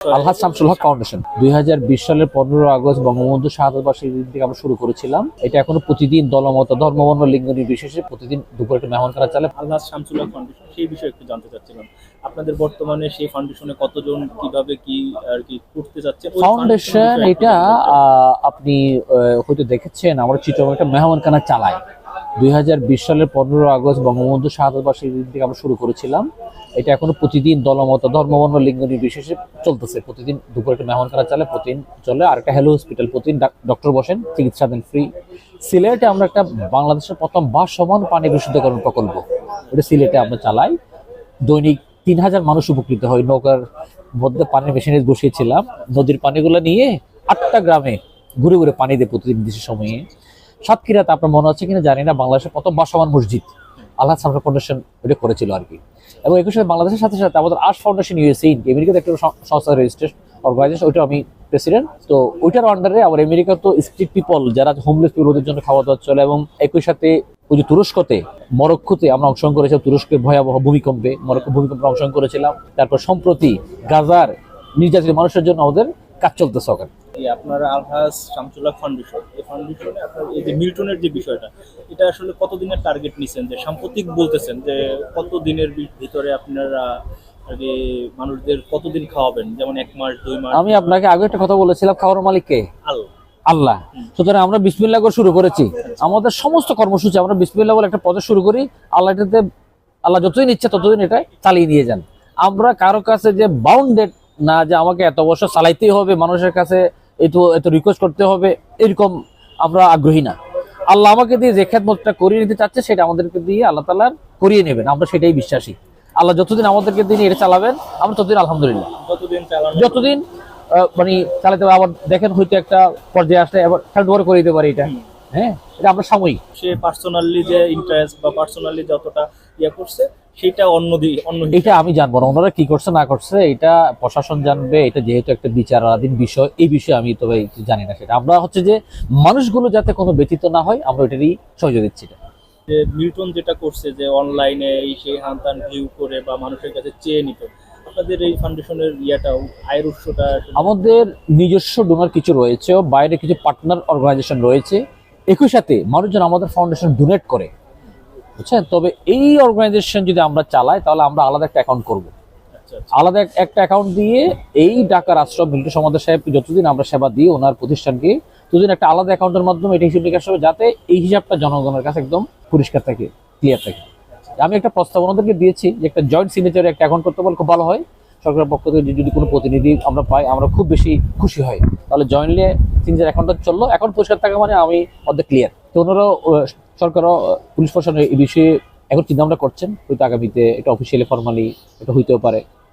আলহাজ শামসুল হক foundation. দুই সালের পনেরো আগস্ট বঙ্গবন্ধু শাহাদ বার্ষিকী দিন থেকে আমরা শুরু করেছিলাম। এটা এখনও প্রতিদিন দলমত ধর্মবর্ণ লিঙ্গ নির্বিশেষে প্রতিদিন দুপুরে একটা মেহমান করা চালে। আল্লাহ শামসুল্লাহ ফাউন্ডেশন সেই বিষয়ে একটু জানতে চাচ্ছিলাম। আপনাদের বর্তমানে সেই ফাউন্ডেশনে কতজন কীভাবে কি আর কি করতে যাচ্ছে? ফাউন্ডেশন এটা আহ, আপনি আহ, হয়তো দেখেছেন আমরা চিত্রকর একটা মেহমানখানা চালাই। দুই হাজার বিশ সালের পনেরো আগস্ট বঙ্গবন্ধু শাহাদ বার্ষিকী দিন থেকে আমরা শুরু করেছিলাম। এটা এখনও প্রতিদিন দলমত ধর্মবর্ণ লিঙ্গ নির্বিশেষে চলতেছে। প্রতিদিন দুপুরে একটা মেহমানখানা চালে, প্রতিদিন চলে। আর একটা হ্যালো হসপিটাল প্রতিদিন ডক্টর বসেন চিকিৎসা দেন ফ্রি সিলেটে আমরা একটা বাংলাদেশের প্রথম বাসমান পানি বিশুদ্ধকরণ প্রকল্প। ওটা সিলেটে আমরা চালাই। দৈনিক তিন হাজার মানুষ উপকৃত হয়। নৌকার মধ্যে পানির মেশিনে বসিয়েছিলাম। নদীর পানিগুলো নিয়ে আটটা গ্রামে ঘুরে ঘুরে পানি দেয় প্রতিদিন নির্দিষ্ট সময়ে। সাতক্ষীরাতে আপনার মনে হচ্ছে কিনা জানি না, বাংলাদেশের প্রথম বাসমান মসজিদ। আল্লাহ সামরা ফাউন্ডেশন ওটা করেছিল আর কি এবং একই সাথে বাংলাদেশের সাথে সাথে আমাদের আর্ট ফাউন্ডেশন ইউএসএ আমেরিকাতে একটা সংস্থা রেজিস্ট্রেশন অর্গানাইজেশন ওইটা আমি প্রেসিডেন্ট তো ওইটার আন্ডারে আমার আমেরিকা তো স্ট্রিট পিপল যারা হোমলেস পিপল জন্য খাওয়া দাওয়া চলে এবং একই সাথে ওই যে তুরস্কতে, মরক্কোতে আমরা অংশগ্রহণ করেছিলাম, তুরস্কের ভয়াবহ ভূমিকম্পে মরক্কো ভূমিকম্পে অংশগ্রহণ করেছিলাম। তারপর সম্প্রতি গাজার নির্যাতিত মানুষের জন্য আমাদের কাজ চলতেছে ওখানে। এই আপনার আলহাজ শামসুল্লাহ ফাউন্ডেশন এই ফাউন্ডেশনে আপনার এই যে মিল্টনের যে বিষয়টা এটা আসলে কতদিনের টার্গেট নিছেন? যে সাম্প্রতিক বলতেছেন যে কত দিনের ভি- ভিতরে আপনারা মানুষদের কতদিন খাওয়াবেন? যেমন এক মাস দুই মাস আমি আপনাকে আগে একটা কথা বলেছিলাম খাওয়ার মালিককে আল্লাহ। আল্লাহ সুতরাং আমরা বিসমিল্লা করে শুরু করেছি। আমাদের সমস্ত কর্মসূচি আমরা বিসমিল্লা বলে একটা পদে শুরু করি। আল্লাহ এটাতে আল্লাহ যতদিন ইচ্ছে ততদিন এটা চালিয়ে নিয়ে যান। আমরা কারও কাছে যে বাউন্ডেড না যে আমাকে এত বছর চালাইতেই হবে মানুষের কাছে এত এত রিকোয়েস্ট করতে হবে এরকম আমরা আগ্রহী না। আল্লাহ আমাকে দিয়ে যে খেদমতটা করিয়ে নিতে চাচ্ছে সেটা আমাদেরকে দিয়ে আল্লাহ তালা করিয়ে নেবেন। আমরা সেটাই বিশ্বাসী। আল্লাহ যতদিন আমাদেরকে দিন এটা চালাবেন আমরা ততদিন আলহামদুলিল্লাহ। যতদিন মানে চালাতে হবে আবার দেখেন হয়তো একটা পর্যায়ে আসলে আবার করে দিতে পারি এটা। হ্যাঁ এটা আমরা সাময়িক। সে পার্সোনালি যে ইন্টারেস্ট বা পার্সোনালি যতটা ইয়ে করছে সেটা অন্য অন্য এটা আমি জানব না। ওনারা কি করছে না করছে এটা প্রশাসন জানবে এটা যেহেতু একটা বিচারাধীন বিষয় এই বিষয়ে আমি তবে জানি না সেটা। আমরা হচ্ছে যে মানুষগুলো যাতে কোনো ব্যতীত না হয় আমরা ওইটারই সহযোগ দিচ্ছি এটা। যে মিল্টন যেটা করছে যে অনলাইনে এই সেই হানতান ভিউ করে বা মানুষের কাছে চেয়ে নিত আপনাদের এই ফাউন্ডেশনের ইয়াটাও আয়ের উৎসটা আমাদের নিজস্ব ডোনার কিছু রয়েছে বাইরে কিছু পার্টনার অর্গানাইজেশন রয়েছে। একই সাথে মানুষজন আমাদের ফাউন্ডেশন ডোনেট করে। বুঝছেন? তবে এই অর্গানাইজেশন যদি আমরা চালাই তাহলে আমরা আলাদা একটা অ্যাকাউন্ট করব। আচ্ছা আচ্ছা। আলাদা একটা অ্যাকাউন্ট দিয়ে এই ডাকার আশ্রম মিল্টু সমাদের সাহেব যতদিন আমরা সেবা দিই ওনার প্রতিষ্ঠানকে ততদিন একটা আলাদা অ্যাকাউন্টের মাধ্যমে এটা হিসাব নিকাশ হবে যাতে এই হিসাবটা জনগণের কাছে একদম পরিষ্কার থাকে ক্লিয়ার থাকে। আমি একটা প্রস্তাব ওনাদেরকে দিয়েছি যে একটা জয়েন্ট সিগনেচারে একটা অ্যাকাউন্ট করতে পারলে খুব ভালো হয়। সরকারের পক্ষ থেকে যদি- কোনো প্রতিনিধি আমরা পাই আমরা খুব বেশি খুশি হই তাহলে জয়েন্টলি সিগনেচার অ্যাকাউন্টটা চলল। অ্যাকাউন্ট পরিষ্কার থাকা মানে আমি অর্ধেক ক্লিয়ার তো ওনারাও সরকারও পুলিশ প্রশাসন এই বিষয়ে এখন চিন্তা ভাবনা করছেন? হয়তো আগামীতে এটা অফিসিয়ালি ফর্মালি এটা হইতেও পারে।